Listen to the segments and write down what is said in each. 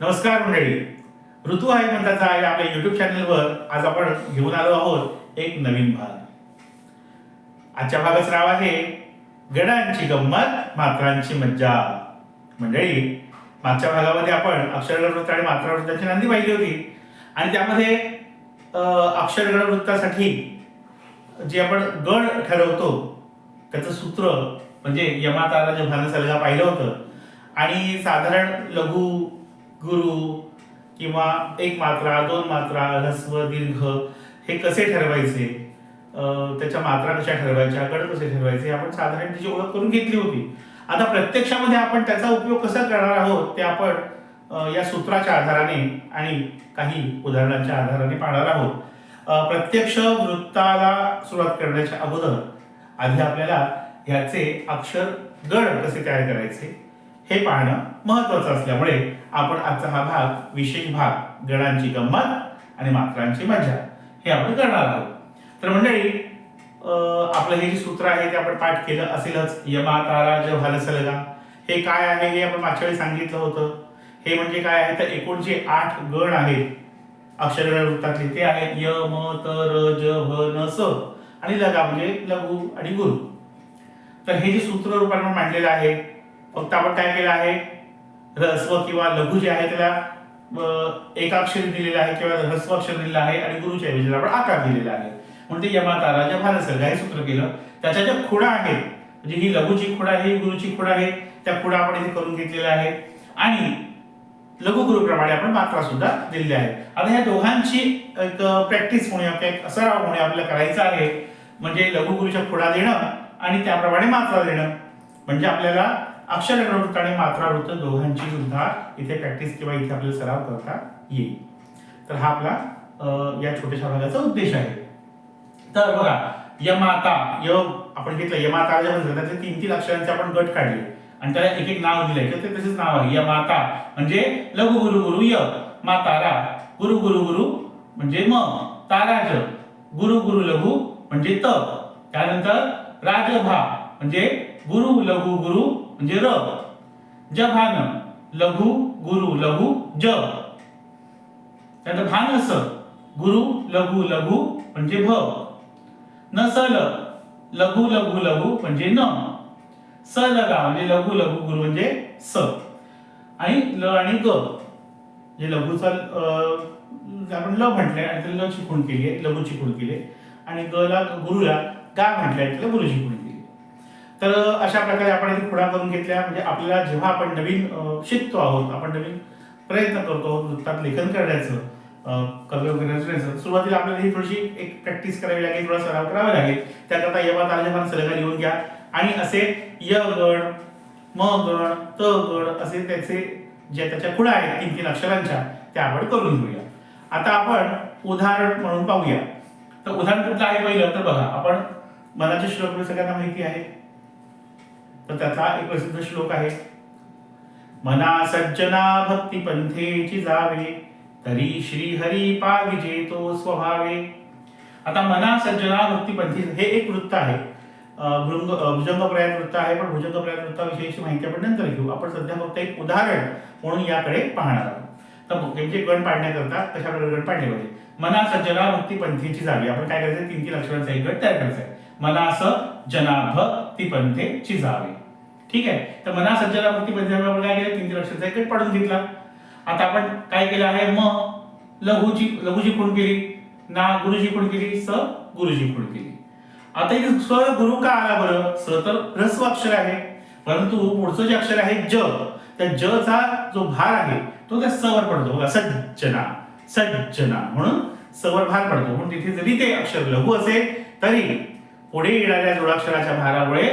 नमस्कार मंडळी. ऋतू आहे म्हणताचा या आपल्या युट्यूब चॅनलवर आज आपण घेऊन आलो आहोत एक नवीन भाग. आजच्या भागाचं नाव आहे गडांची गंमत मात्रांची मज्जा. मंडळी मागच्या भागामध्ये आपण अक्षरगड वृत्त आणि मात्रा वृत्ताची नांदी पाहिली होती. आणि त्यामध्ये अक्षरगड वृत्तासाठी जे आपण गण ठरवतो त्याचं सूत्र म्हणजे यमाताला जे भानसलगा पाहिलं होतं. आणि साधारण लघु गुरु किंवा एक मात्रा दोन मात्रा ह्रस्व दीर्घ हे कसे ठरवायचे? त्याच्या मात्रा कशा ठरवायच्या? गण कसे ठरवायचे? आपण साधारण तिची ओळख करून घेतली होती. आता प्रत्यक्षामध्ये आपण त्याचा उपयोग कसा करणार आहोत ते आपण या सूत्राच्या आधाराने आणि काही उदाहरणांच्या आधाराने पाहणार आहोत. प्रत्यक्ष वृत्ताला सुरुवात करण्याच्या अगोदर आधी आपल्याला ह्याचे अक्षर गण कसे तयार करायचे? हे पाहणं महत्वाचं असल्यामुळे आपण आजचा हा भाग विशेष भाग गणांची गंमत आणि मात्रांची मजा हे आपण करणार आहोत. तर मंडळी आपलं हे जे सूत्र आहे ते आपण पाठ केलं असेलच. यमा तारा ज भालसलगा हे काय आहे हे आपण मागच्या वेळी सांगितलं होतं. हे म्हणजे काय आहे? तर एकूण जे आठ गण आहेत. अक्षरगण वृत्तातले ते आहेत. य म त र ज भ न स आणि लगा म्हणजे लघु आणि गुरु. तर हे जे सूत्र रूपाने मांडलेलं आहे फक्त आपण काय केलं आहे? ह्रस्व किंवा लघु जे आहे त्याला एकाक्षर एकाक्षरी दिलेलं आहे किंवा ह्रस्व अक्षर दिलेलं आहे आणि गुरुच्या ऐवजी आपण आकार दिलेला आहे. म्हणजे यमाताराच्या भारत तारा हे सूत्र केलं. त्याच्या ज्या खुडा आहेत म्हणजे ही लघुची खुडा आहे ही गुरुची खुडा आहे त्या खुडा आपण इथे करून घेतलेल्या आहेत. आणि लघु गुरुप्रमाणे आपण मात्रा सुद्धा दिलेल्या आहे आता ह्या दोघांची एक प्रॅक्टिस होणे आपल्या एक सराव होणे आपल्याला करायचं आहे. म्हणजे लघु गुरुच्या खुडा देणं आणि त्याप्रमाणे मात्रा देणं. म्हणजे आपल्याला अक्षर वृत्त आणि मात्रा वृत्त दोघांची सुद्धा इथे प्रॅक्टिस किंवा इथे आपल्याला सराव करता येईल. तर हा आपला या छोट्याशा भागाचा उद्देश आहे. तर बघा यमाता य आपण घेतलं यमाता जे म्हणतो त्यातले तीन तीन अक्षरांचे आपण गट काढले. आणि त्याला एक एक नाव दिलंय तर ते तसेच नाव आहे. यमाता म्हणजे लघु गुरु गुरु य मातारा गुरु गुरु गुरु म्हणजे म ताराज गुरु गुरु लघु म्हणजे त. त्यानंतर राजभा म्हणजे गुरु लघु गुरु म्हणजे र. जभान लघु गुरु लघु ज. त्यानंतर भानस गुरु लघु लघु म्हणजे भ. नसल. लघु लघु लघु म्हणजे न. स लगा म्हणजे लघु लघु गुरु म्हणजे स. आणि ल आणि ग. जे लघुचा आपण ल म्हटलंय आणि त्याला ल चिकून केली आहे लघुची खूण केली आणि ग ला गुरुला गा म्हटलंय त्याला गुरु चिकून केली तर अशा प्रकारे आपण इथे खुणा करून घेतल्या. म्हणजे आपल्याला जेव्हा आपण नवीन शिकतो आहोत आपण नवीन प्रयत्न करतो आहोत वृत्तात लेखन करण्याचं अं, काव्य वगैरे रचण्याचं सुरुवातीला आपल्याला ही थोडीशी एक प्रॅक्टिस करावी लागेल थोडा सराव करावा लागेल. त्याकरता यमा तारजमान सलगा लिहून घ्या. आणि असे य गण म गण त गण असे त्याचे जे त्याच्या खुणा आहेत तीन तीन अक्षरांच्या त्या आपण करून घेऊया. आता आपण उदाहरण म्हणून पाहूया. तर उदाहरण कुठलं आहे पहिलं? तर बघा आपण मनाचे श्लोक सगळ्यांना माहिती आहे. तर त्याचा एक प्रसिद्ध श्लोक आहे. मना सज्जना भक्ती पंथेची जावे तरी श्री हरी पाविजे तो स्वभावे. आता मना सज्जना भक्ती पंथी हे एक वृत्त आहे. भृंग भुजंग प्रयात वृत्त आहे पण भुजंग प्रयात वृत्ताविषयीची माहिती आपण नंतर घेऊ. आपण सध्या फक्त एक उदाहरण म्हणून याकडे पाहणार आहोत. तर त्यांचे गण पाडण्याकरता कशा प्रकारे गण पाडले पाहिजे? मना सज्जना भक्ती पंथीची जावी. आपण काय करायचं तीन तीन अक्षरांचा एक गट तयार करायचा आहे मना स जनाभ ती पंथेची जावे. ठीक आहे? तर मना सज्जना आपण काय केलं? तीन तीन एक गट पाडून घेतला. आता आपण काय केलं आहे? म लघुची लघुची खूण केली? ना गुरुजी खूण केली? स गुरुजी खूण केली? आता इथे स गुरु का आला बरं? स तर ह्रस्व अक्षर आहे. परंतु पुढचं जे अक्षर आहे ज. त्या ज चा जो भार आहे तो त्या सवर पडतो. बघा सज्जना सज्जना म्हणून सवर भार पडतो. म्हणून तिथे जरी ते अक्षर लघु असेल तरी पुढे येणाऱ्या जोडाक्षराच्या भारामुळे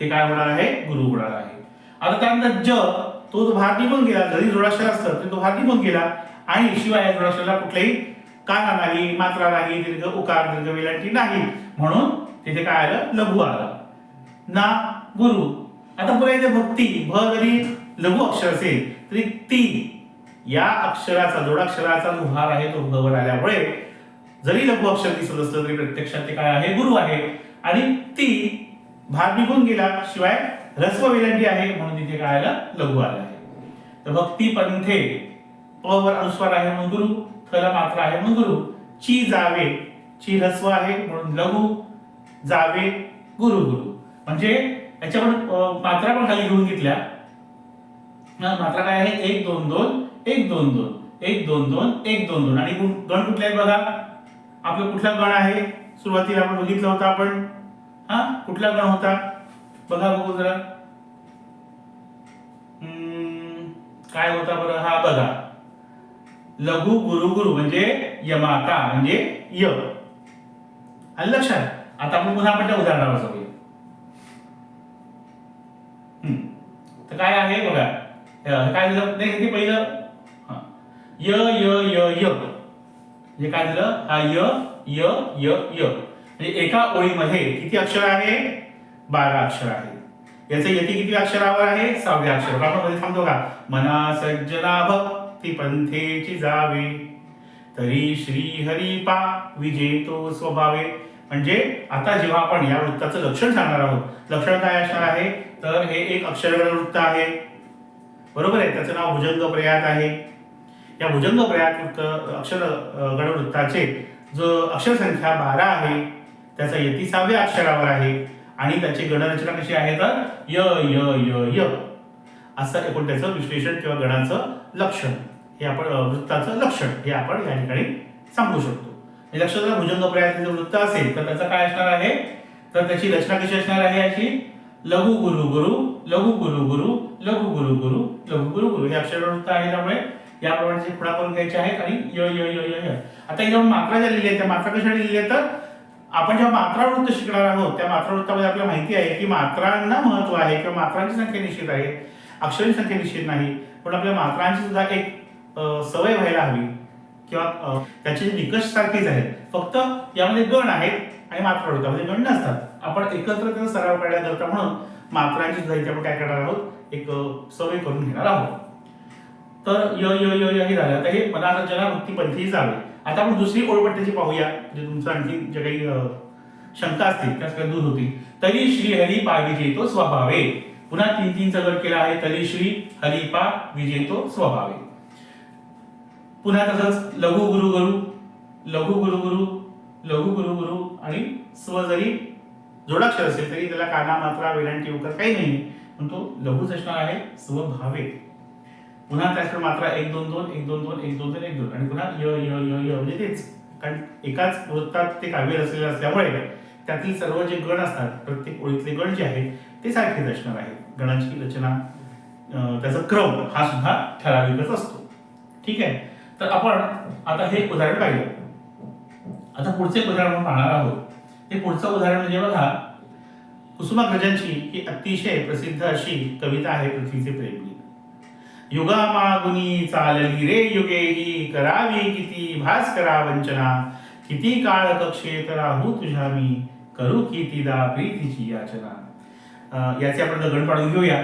ते काय होणार आहे? गुरु होणार आहे. आता त्यानंतर ज तो जो भार निघून गेला जरी जोडाक्षर असतं तरी तो भार निघून गेला. आणि शिवाय या जोडाक्षराला कुठलाही काना नाही मात्रा नाही दीर्घ उकार दीर्घ वेलांटी नाही. म्हणून तिथे काय आलं? लघु आलं. ना गुरु. आता पुन्हा इथे भक्ती. भ जरी लघु अक्षर असेल तरी ती या अक्षराचा जोडाक्षराचा जो भार आहे तो भवर आल्यामुळे जरी लघु अक्षर दिसत असलं तरी प्रत्यक्षात ते काय आहे? गुरु आहे. आणि ती भार निघून गेला. शिवाय ह्रस्व वेलांटी आहे म्हणून तिथे काय आलं लघु आलं आहे. तर भक्ती पंथे प वर अनुस्वार आहे म्हणून गुरु थल मात्रा आहे म्हणून गुरु. ची जावे ची ह्रस्व आहे म्हणून लघु जावे गुरु गुरु. म्हणजे याच्यावर मात्रा पण खाली घेऊन घेतल्या. मात्रा काय आहे? एक दोन दोन एक दोन दोन. एक दोन दोन एक दोन दोन. आणि गुण गण कुठले आहेत बघा? आपलं कुठला गण आहे? सुरुवातीला आपण बघितलं होतं आपण. हा? कुठला गण होता? बघा बघू जरा. हम्म, काय होता बरं? हा बघा. लघु गुरु गुरु म्हणजे यमाका म्हणजे य. आलं लक्षात? आता आपण पुन्हा आपण त्या उदाहरणावर जाऊया. तर काय आहे बघा? काय दिलं? नाही ते पहिलं. य य य य. म्हणजे काय दिलं? हा य य य य. म्हणजे एका ओळीमध्ये किती अक्षर आहे? बारा अक्षर आहे. याचं यती किती अक्षरावर आहे? सहाव्या अक्षर आपण मध्ये थांबतो का? मना सज्जना भक्ती पंथेची जावे. तरी श्री हरिपा विजेतो स्वभावे. म्हणजे आता जेव्हा आपण या वृत्ताचं लक्षण सांगणार आहोत लक्षण काय असणार आहे? तर हे एक अक्षरगण वृत्त आहे. बरोबर आहे? त्याचं नाव भुजंग प्रयात आहे. या भुजंग प्रयात वृत्त अक्षर अ, गणवृत्ताचे जो अक्षर संख्या बारा आहे त्याचा यतिसाव्या अक्षरावर आहे. आणि त्याची गणरचना कशी आहे तर य य य य. असं एकूण त्याचं विश्लेषण किंवा गणाचं लक्षण. हे आपण वृत्ताचं लक्षण. हे आपण या ठिकाणी सांगू शकतो. हे लक्षात आलं, भुजंग प्रयात जर वृत्त असेल तर त्याचं काय असणार आहे? तर त्याची रचना कशी असणार आहे याची? लघु गुरु गुरु लघु गुरु गुरु लघु गुरु गुरु लघु गुरु गुरु. हे अक्षर वृत्त आहे त्यामुळे याप्रमाणे खुणा करून घ्यायचे आहेत आणि य य य य य. आता इथं मात्रा ज्या लिहिल्या आहेत त्या मात्रा कशा लिहिल्या आहेत तर? आपण ज्या मात्रा वृत्त शिकणार आहोत त्या मात्रा वृत्तामध्ये आपल्याला माहिती आहे की मात्रांना महत्त्व आहे किंवा मात्रांची संख्या निश्चित आहे अक्षरांची संख्या निश्चित नाही पण आपल्या मात्रांची सुद्धा एक सवय व्हायला हवी. किंवा त्याचे निकष सारखेच आहेत. फक्त यामध्ये गण आहेत आणि मात्रा वृत्तामध्ये गण नसतात. आपण एकत्र त्याचा सराव करण्याकरता म्हणून मात्रांची सुद्धा इथे आपण काय करणार आहोत? एक सवय करून घेणार आहोत. तर य य य हे झालं. तर हे मनासज्जना भक्ती पंथी जावे आता आपण दुसरी ओळपट्ट्याची पाहूया जे तुमचं आणखी जे काही शंका असतील त्या सगळ्या दूर होतील. तरी श्री हरी पा विजेतो स्वभावे. पुन्हा तीन तीनचा गट केला आहे तरी श्री हरी पा विजेतो स्वभावे. पुन्हा तसंच लघु गुरु गुरु लघु गुरु गुरु लघु गुरु गुरु आणि स्व जरी जोडाक्षर असेल तरी त्याला काना मात्रा वेलांटी उकार काही नाही पण तो लघुच असणार आहे स्वभावे पुन्हा त्याकडे मात्रा एक दोन दोन एक दोन दोन एक दोन दोन एक दोन. आणि पुन्हा य य य य म्हणजे तेच. कारण एकाच वृत्तात ते काव्य रचलेले असल्यामुळे त्यातील सर्व जे गण असतात प्रत्येक ओळीतले गण जे आहेत ते सारखेच असणार आहेत. गणांची रचना त्याचा क्रम हा सुद्धा ठराविकच असतो. ठीक आहे? तर आपण आता हे उदाहरण पाहिलं. आता पुढचे उदाहरण आपण पाहणार आहोत. ते पुढचं उदाहरण म्हणजे बघा कुसुमाग्रजांची ही अतिशय प्रसिद्ध अशी कविता आहे पृथ्वीचे प्रेम. युगा मागुनी चालली रे युगे ही करावी किती भास करा वंचना. किती काळ कक्षेत राहू तुझ्या मी करू कितीदा प्रीतीची याचना. याचे आपण दगड पाडून घेऊया.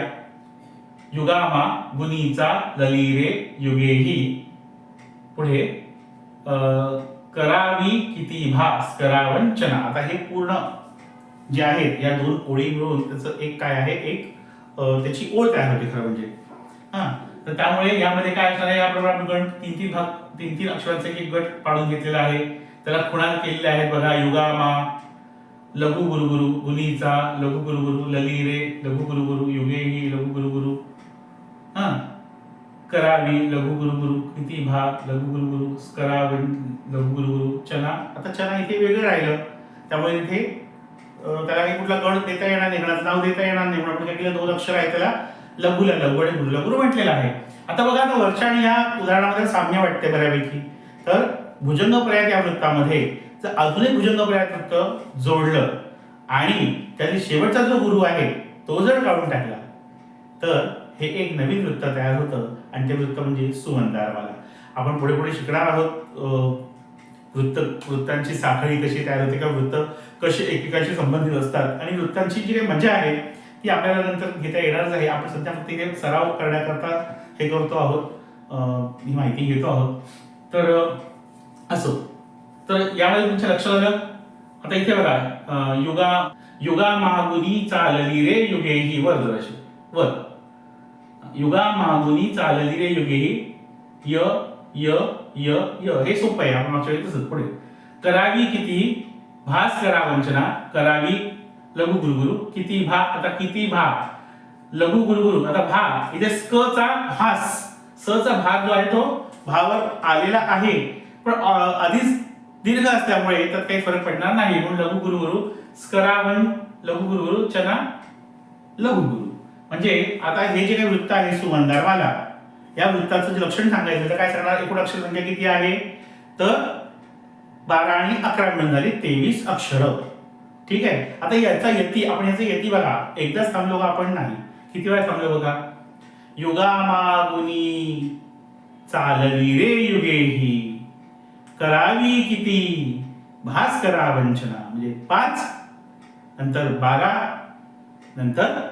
युगामा गुणीचा ललीरे युगेही पुढे करावी किती भास करा वंचना. आता हे पूर्ण जे आहेत या दोन ओळी मिळून त्याचं एक काय आहे? एक त्याची ओळ तयार होते खरं म्हणजे. हा. तर त्यामुळे यामध्ये काय असणार आहे? याप्रमाणे आपण गण तीन तीन भाग तीन तीन अक्षरांचा एक गट पाडून घेतलेला आहे. त्याला खुणा केलेल्या आहेत बघा. युगामा लघु गुरु गुरु लघु गुरु गुरु लघु गुरु गुरु युगेही लघु गुरु गुरु हा करावी लघु गुरु गुरु किती भाग लघु गुरु गुरु करावी लघु गुरु गुरु चना. आता चना इथे वेगळं राहिलं. त्यामुळे इथे त्याला काही कुठला गण देता येणार नाही गणाचं नाव देता येणार नाही म्हणून आपण काय केलं? दोन अक्षर आहे त्याला. लघुला लघु आणि गुरु गुरु म्हटलेलं आहे. आता बघा आता वरच्या आणि या उदाहरणामध्ये साम्य वाटते बऱ्यापैकी तर भुजंग प्रयात या वृत्तामध्ये जर अजून एक भुजंग प्रयात वृत्त जोडलं आणि त्यातील शेवटचा जो गुरु आहे तो जर काढून टाकला तर हे एक नवीन वृत्त तयार होतं आणि ते वृत्त म्हणजे सुमंदारवाला. आपण पुढे पुढे शिकणार आहोत वृत्त वृत्तांची साखळी कशी तयार होते किंवा वृत्त कसे एकेकाशी संबंधित असतात आणि वृत्तांची जी काही मजा आहे ती आपल्याला नंतर घेता येणारच आहे. आपण सध्या फक्त इथे सराव करण्याकरता हे करतो आहोत. ही माहिती घेतो आहोत. तर असो. तर यावेळी तुमच्या लक्षात आलं? आता इथे बघा. युगा युगा महागुनी चालली रे युगे ही. वर जराशी वर. युगा महागुनी चालली रे युगे ही. य य य य. हे सोपं आहे. आपण मागच्या वेळी तसंच पुढे. करावी किती? भास करा वंचना. करावी लघु गुरुगुरु किती भा आता किती भा? लघु गुरुगुरु आता भा इथे sk चा भास. स चा भाग जो आहे तो भावर आलेला आहे. पण आधीच दीर्घ असल्यामुळे त्यात काही फरक पडणार नाही. म्हणून लघु गुरुगुरु स्करावन लघु गुरुगुरु चना लघु गुरु म्हणजे आता हे जे काही वृत्त आहे सुमंदारवाला या वृत्ताचं जे लक्षण सांगायचं तर काय सांगणार? एकूण अक्षर संख्या किती आहे? तर बारा आणि अकरा मिळून झाली तेवीस अक्षर. ठीक आहे? आता याचा यती आपण याचा यती बघा. एकदाच थांबलो का आपण? नाही. किती वेळा थांबलो बघा? युगा मागुनी चालली रे युगे ही करावी किती? भास करा वंचना. म्हणजे पाच नंतर बारा नंतर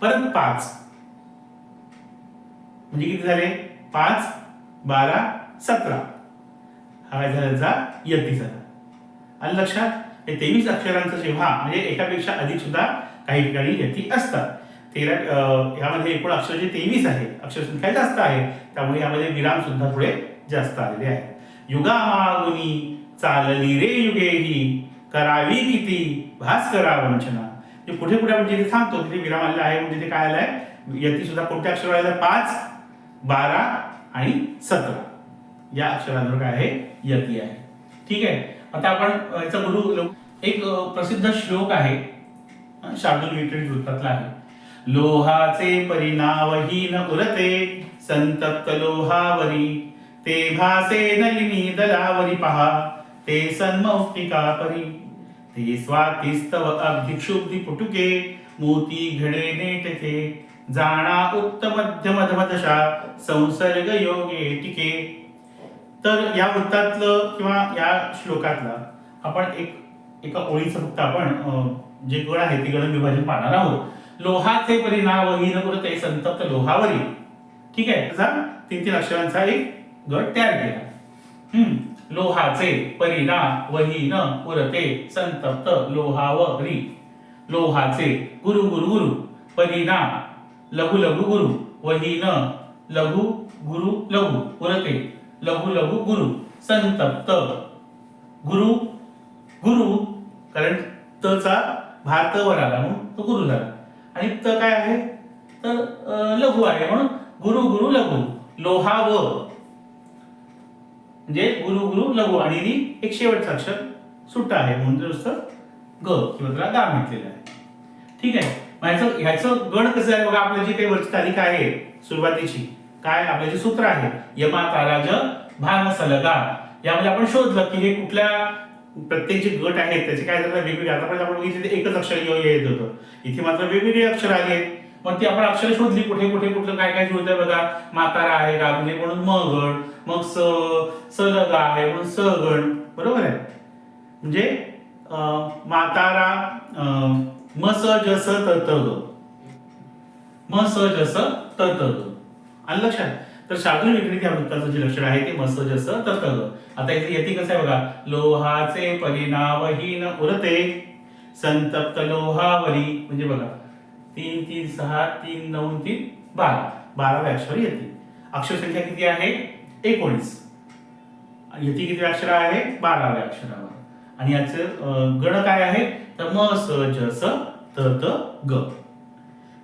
परत पाच. म्हणजे किती झाले? पाच बारा सतरा. हा काय झाला यती झाला. आणि लक्षात? हे तेवीस अक्षरांचं जेव्हा म्हणजे एकापेक्षा अधिक सुद्धा काही ठिकाणी यती असतात. तेरा यामध्ये ह्यामध्ये एकूण अक्षर जे तेवीस आहे अक्षरसंख्या जास्त आहे त्यामुळे यामध्ये विराम सुद्धा थोडे जास्त आलेले आहेत. युगा मागुनी चालली रे युगे ही करावी किती भास्करा वंचना जे पुढे पुढे आपण जिथे थांबतो तिथे विराम आलेला आहे म्हणजे ते काय आलंय यती सुद्धा कोणत्या अक्षर आलेलं पाच बारा आणि सतरा. या अक्षरांवर काय आहे? यती आहे. ठीक आहे? आता आपण याचं याचा गुरु एक प्रसिद्ध श्लोक आहे शार्दूल विक्री वृत्तातला आहे. लोहाचे परिणावहीन उरते संतप्त लोहावरी ते भासे नलिनी दलावरी पहा ते सन्मौक्तिका परी. ते स्वातिस्तव अब्धिक्षुब्धि पुटुके मोती घडे नेटके जाणा उत्तम मध्यमधमदशा संसर्ग योगे टिके. तर या वृत्तातलं किंवा या श्लोकातलं आपण एक एका ओळीचं फक्त आपण जे गण आहे ते गण विभाजन पाहणार आहोत. लोहाचे परिणाम हीन ते संतप्त लोहावरी. ठीक आहे? तसा तीन तीन अक्षरांचा एक गट तयार केला. हम्म. लोहाचे परिणाम वहीन पुरते संतप्त लोहावरी. लोहाचे गुरु गुरु गुरु परिणाम लघु लघु गुरु वहीन लघु गुरु लघु. पुरते. लघु लघु गुरु संतप्त. गुरु गुरु कारण तचा भार तवर वर आला म्हणून तो गुरु झाला. आणि त काय आहे? तर लघु आहे म्हणून गुरु गुरु लघु. लोहा व म्हणजे गुरु गुरु लघु. आणि एक शेवटचा अक्षर सुट्टा आहे म्हणून नुसतं ग किंवा त्याला गा म्हटलेलं आहे. ठीक आहे? ह्याचं ह्याचं गण कसं आहे? बघा आपलं जी काही वरची तारीख आहे सुरुवातीची काय आपलं सूत्र आहे? यमा ताराज भान सलगा यामध्ये आपण शोधलं की हे कुठल्या प्रत्येक जे गट आहेत त्याचे काय झालं? वेगवेगळे. आतापर्यंत आपण बघितले एकच अक्षर येत होतं. इथे मात्र वेगवेगळी अक्षर आली. आहेत मग ती आपण अक्षर शोधली कुठे कुठे कुठलं काय काय शोधलंय बघा? मातारा आहे का म्हणजे म्हणून म मग स सलगा आहे म्हणून स बरोबर आहे? म्हणजे अं, मातारा अं, म स जस तत मस जस तत आलं लक्षात तर शार्दूल विक्रीत या वृत्ताचं जे लक्षण आहे ते मस्त स जस ग आता इथे येते कसं आहे बघा? लोहाचे परिणामहीन उरते. संतप्त लोहावरी. म्हणजे बघा तीन तीन सहा तीन नऊ तीन बारा. बाराव्या अक्षर येते. अक्षरसंख्या किती आहे? एकोणीस. येते किती अक्षर आहे? बाराव्या अक्षरावर. आणि याचं गण काय आहे? तर म स ज स त त ग.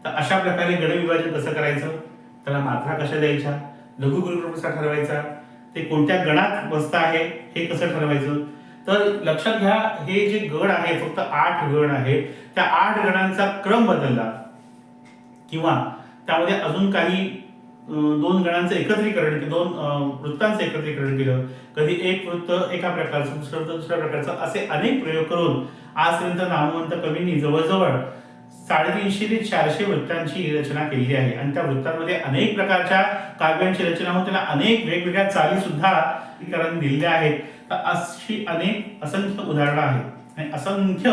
तर अशा प्रकारे गणविभाजन कसं करायचं? त्याला मात्रा कशा द्यायच्या? लघु गुरुक्रम कसा ठरवायचा. ते कोणत्या गणात बसत आहे हे कसं ठरवायचं? तर लक्षात घ्या हे जे गण आहे फक्त आठ गण आहे त्या आठ गणांचा क्रम बदलला. किंवा त्यामध्ये अजून काही दोन गणांचं एकत्रीकरण दोन वृत्तांचं एकत्रीकरण केलं. कधी एक वृत्त एका प्रकारचं दुसरं वृत्त दुसऱ्या प्रकारचं असे अनेक प्रयोग करून आजपर्यंत नामवंत कवींनी जवळजवळ साडेतीनशे ते चारशे वृत्तांची रचना केलेली आहे. आणि त्या वृत्तांमध्ये अनेक प्रकारच्या काव्यांची रचना होऊन त्याला अनेक वेगवेगळ्या चाली सुद्धा दिलेल्या आहेत. तर अशी अनेक असंख्य उदाहरणं आहेत. आणि असंख्य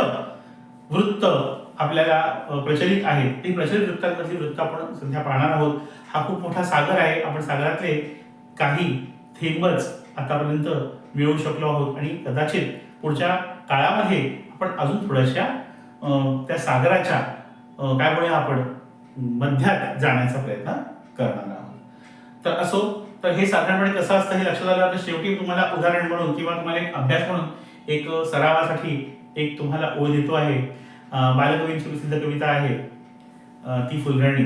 वृत्त आपल्याला प्रचलित आहेत. ती प्रचलित वृत्तांमधली वृत्त आपण सध्या पाहणार आहोत. हा खूप मोठा सागर आहे. आपण सागरातले काही थेंबच आतापर्यंत मिळवू शकलो आहोत. आणि कदाचित पुढच्या काळामध्ये आपण अजून थोड्याशा त्या सागराच्या काय म्हणूया आपण? मध्यात जाण्याचा प्रयत्न करणार आहोत. तर असो तर हे साधारणपणे कसं असतं हे लक्षात आलं तर शेवटी तुम्हाला उदाहरण म्हणून किंवा तुम्हाला एक अभ्यास म्हणून एक सरावासाठी एक तुम्हाला ओळ देतो आहे. बालकवींची प्रसिद्ध कविता आहे ती फुलराणी.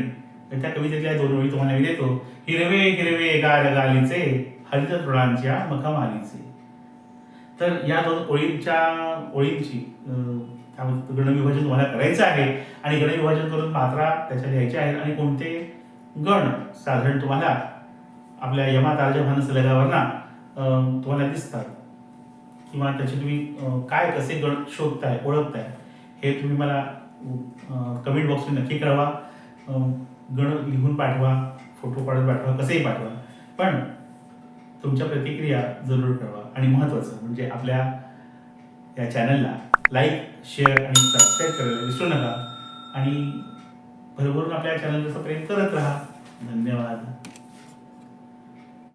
तर त्या कवितेतल्या दोन ओळी तुम्हाला मी देतो. हिरवे हिरवे गाल गालीचे हरित तृणांच्या मखमालीचे. तर या दोन ओळींच्या ओळींची अं, त्यामध्ये गणविभाजन तुम्हाला करायचं आहे. आणि गणविभाजन करून मात्रा त्याच्या लिहायच्या आहेत. आणि कोणते? गण. साधारण तुम्हाला आपल्या यमा तारजा भानस लगावरना तुम्हाला दिसतात. किंवा त्याचे तुम्ही काय कसे गण शोधताय ओळखताय हे तुम्ही मला कमेंट बॉक्समध्ये नक्की कळवा. गण लिहून पाठवा फोटो काढून पाठवा कसेही पाठवा. पण तुमच्या प्रतिक्रिया जरूर कळवा. आणि महत्त्वाचं म्हणजे आपल्या या चॅनलला लाईक शेअर आणि सबस्क्राईब करायला विसरू नका. आणि भरभरून आपल्या चॅनलचं प्रेम करत राहा. धन्यवाद.